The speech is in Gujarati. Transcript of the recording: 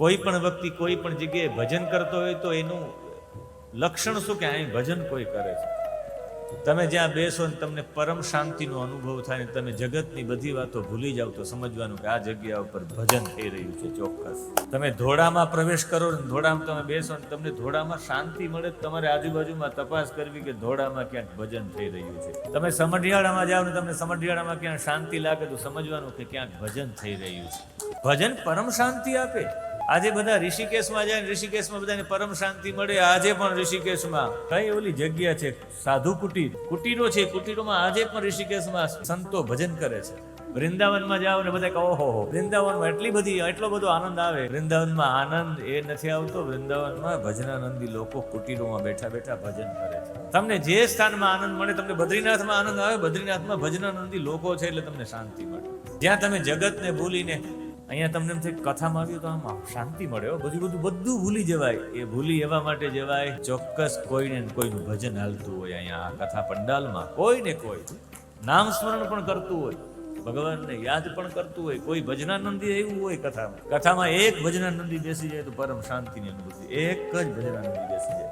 કોઈ પણ વ્યક્તિ કોઈ પણ જગ્યાએ ભજન કરતો હોય તો એનું લક્ષણ શું કે અહીં ભજન કોઈ કરે છે? તમે જ્યાં બેસો ને તમને પરમ શાંતિનો અનુભવ થાય ને તમે જગતની બધી વાતો ભૂલી જાવ તો સમજવાનું કે આ જગ્યા ઉપર ભજન થઈ રહ્યું છે ચોક્કસ. તમે ધોળામાં પ્રવેશ કરો ને ધોળામાં તમે બેસો ને તમને ધોળામાં શાંતિ મળે તમારે આજુબાજુમાં તપાસ કરવી કે ધોળામાં ક્યાંક ભજન થઈ રહ્યું છે. તમે સમઢિયાળામાં જાઓ ને તમને સમઢિયાળામાં ક્યાંક શાંતિ લાગે તો સમજવાનું કે ક્યાંક ભજન થઈ રહ્યું છે. ભજન પરમ શાંતિ આપે. આજે બધા ઋષિકેશમાં જાય ઋષિકેશમાં બધાને પરમ શાંતિ મળે, આજે પણ ઋષિકેશમાં. કઈ ઓલી જગ્યા છે? સાધુ કુટીર? કુટીરો છે, કુટીરોમાં આજે પણ ઋષિકેશમાં સંતો ભજન કરે છે. વૃંદાવનમાં જાઓ ને બધા કહો હો, વૃંદાવનમાં એટલી બધી, એટલો બધો આનંદ આવે. વૃંદાવનમાં આનંદ એ નથી આવતો, વૃંદાવનમાં ભજનાનંદી લોકો કુટીરોમાં બેઠા બેઠા ભજન કરે છે. તમને જે સ્થાનમાં આનંદ મળે, તમને બદ્રીનાથમાં આનંદ આવે, બદ્રીનાથમાં ભજનાનંદી લોકો છે એટલે તમને શાંતિ મળે. જ્યાં તમે જગતને ભૂલીને અહીંયા તમને એમ થાય કથામાં આવ્યું તો આમ શાંતિ મળે. બધું બધું બધું ભૂલી જવાય. એ ભૂલી એવા માટે જવાય. ચોક્કસ કોઈને કોઈનું ભજન હાલતું હોય અહીંયા આ કથા પંડાલમાં. કોઈ ને કોઈ. નામ સ્મરણ પણ કરતું હોય. ભગવાનને યાદ પણ કરતું હોય. કોઈ ભજનાનંદી એવું હોય કથામાં. કથામાં એક ભજનાનંદી બેસી જાય તો પરમ શાંતિની અનુભૂતિ. એક જ ભજનાનંદી બેસી જાય.